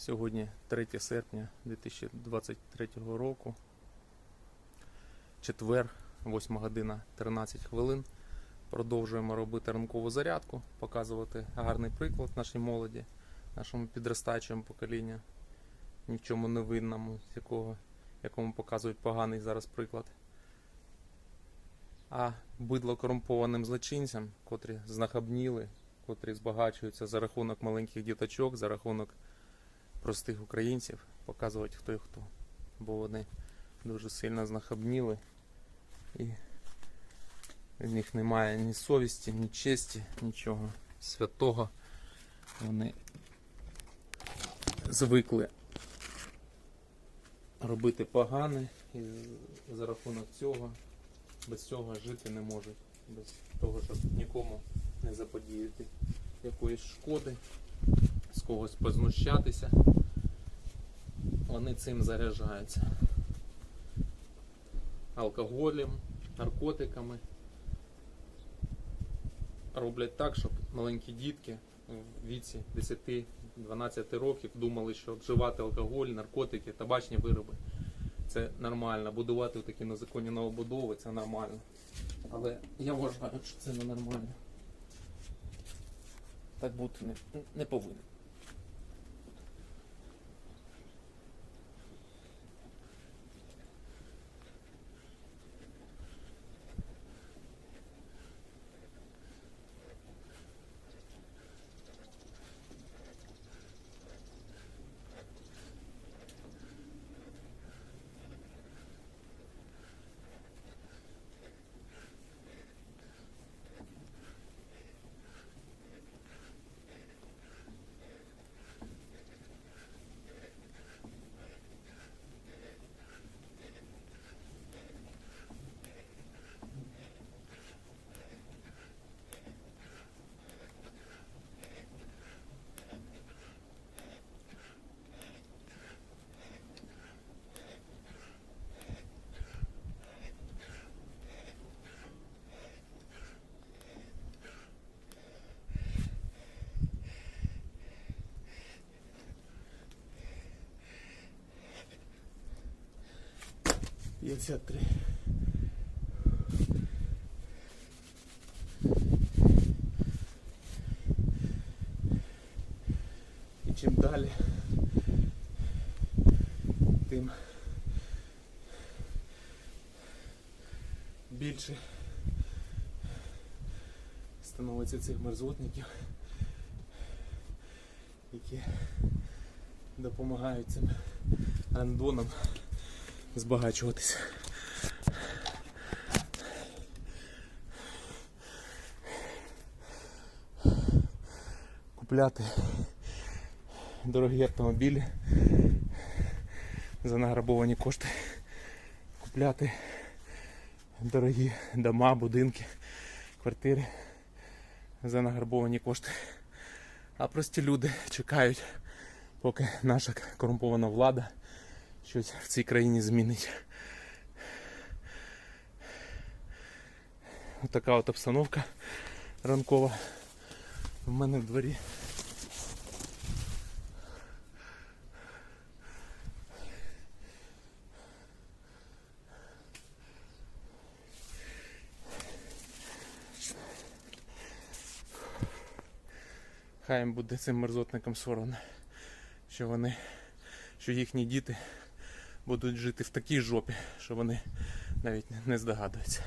Сьогодні 3 серпня 2023 року. Четвер, 8 година 13 хвилин. Продовжуємо робити ранкову зарядку, показувати гарний приклад нашій молоді, нашому підростаючому поколінню, ні в чому не винному, якого, якому показують поганий зараз приклад. А бидло корумпованим злочинцям, котрі знахабніли, котрі збагачуються за рахунок маленьких діточок, за рахунок простих українців, показувати хто і хто. Бо вони дуже сильно знахабніли і в них немає ні совісті, ні честі, нічого святого. Вони звикли робити погане і за рахунок цього без цього жити не можуть. Без того, щоб нікому не заподіяти якоїсь шкоди, з когось познущатися, вони цим заряджаються. Алкоголем, наркотиками. Роблять так, щоб маленькі дітки в віці 10-12 років думали, що вживати алкоголь, наркотики, табачні вироби це нормально. Будувати такі незаконні новобудови це нормально. Але я вважаю, що це ненормально. Так бути не, не повинно. 33. І чим далі, тим більше становиться цих мерзотників, які допомагають цим андонам збагачуватися. Купляти дорогі автомобілі за награбовані кошти. Купляти дорогі дома, будинки, квартири за награбовані кошти. А прості люди чекають, поки наша корумпована влада щось в цій країні змінить. Ось така от обстановка ранкова в мене в дворі. Хай їм буде цим мерзотникам соромно, що вони, що їхні діти будуть жити в такій жопі, що вони навіть не здогадуються.